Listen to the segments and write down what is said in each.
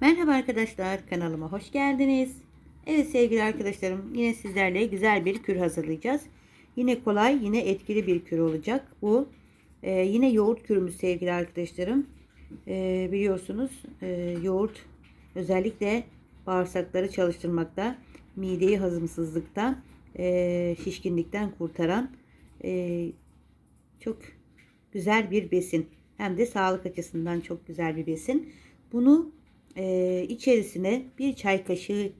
Merhaba arkadaşlar kanalıma hoş geldiniz. Evet sevgili arkadaşlarım yine sizlerle güzel bir kür hazırlayacağız. Yine kolay yine etkili bir kür olacak bu. Ee, yine yoğurt kürümüz sevgili arkadaşlarım. Ee, biliyorsunuz e, yoğurt özellikle bağırsakları çalıştırmakta, mideyi hazımsızlıkta, e, şişkinlikten kurtaran e, çok güzel bir besin. Hem de sağlık açısından çok güzel bir besin. Bunu e, içerisine bir çay kaşığı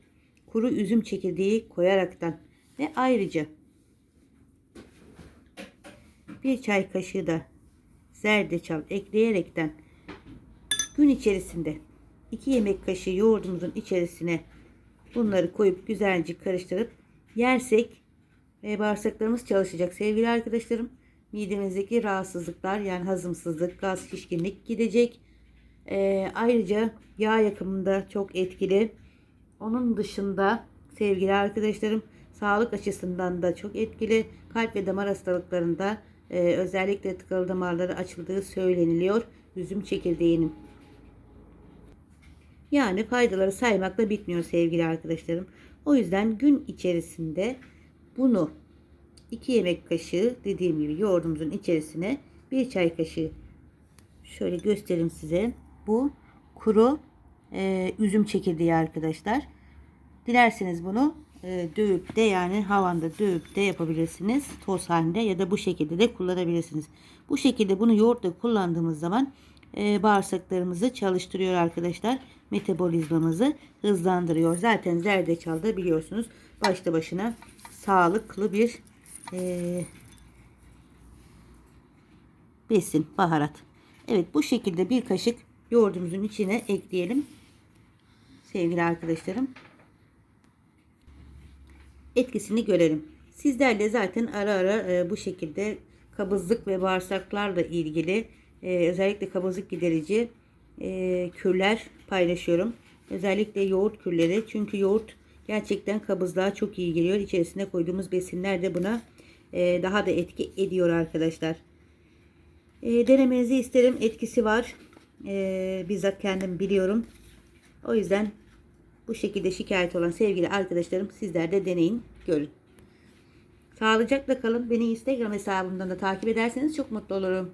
kuru üzüm çekirdeği koyaraktan ve ayrıca bir çay kaşığı da zerdeçal ekleyerekten gün içerisinde 2 yemek kaşığı yoğurdumuzun içerisine bunları koyup güzelce karıştırıp yersek e, bağırsaklarımız çalışacak sevgili arkadaşlarım. Midemizdeki rahatsızlıklar yani hazımsızlık, gaz, şişkinlik gidecek. E, ayrıca yağ yakımında çok etkili. Onun dışında sevgili arkadaşlarım sağlık açısından da çok etkili. Kalp ve damar hastalıklarında e, özellikle tıkalı damarları açıldığı söyleniliyor. Üzüm çekirdeğinin. Yani faydaları saymakla bitmiyor sevgili arkadaşlarım. O yüzden gün içerisinde bunu 2 yemek kaşığı dediğim gibi yoğurdumuzun içerisine bir çay kaşığı şöyle göstereyim size. Bu kuru e, üzüm çekirdeği arkadaşlar. Dilerseniz bunu e, dövüp de yani havanda dövüp de yapabilirsiniz. Toz halinde ya da bu şekilde de kullanabilirsiniz. Bu şekilde bunu yoğurtla kullandığımız zaman e, bağırsaklarımızı çalıştırıyor arkadaşlar. Metabolizmamızı hızlandırıyor. Zaten zerdeçal da biliyorsunuz başta başına sağlıklı bir e, besin, baharat. Evet bu şekilde bir kaşık yoğurdumuzun içine ekleyelim. Sevgili arkadaşlarım. Etkisini görelim. Sizler de zaten ara ara e, bu şekilde kabızlık ve bağırsaklarla ilgili e, özellikle kabızlık giderici e, kürler paylaşıyorum. Özellikle yoğurt kürleri. Çünkü yoğurt gerçekten kabızlığa çok iyi geliyor. İçerisine koyduğumuz besinler de buna e, daha da etki ediyor arkadaşlar. E, denemenizi isterim. Etkisi var. E, bizzat kendim biliyorum. O yüzden bu şekilde şikayet olan sevgili arkadaşlarım sizler de deneyin, görün. Sağlıcakla kalın. Beni Instagram hesabımdan da takip ederseniz çok mutlu olurum.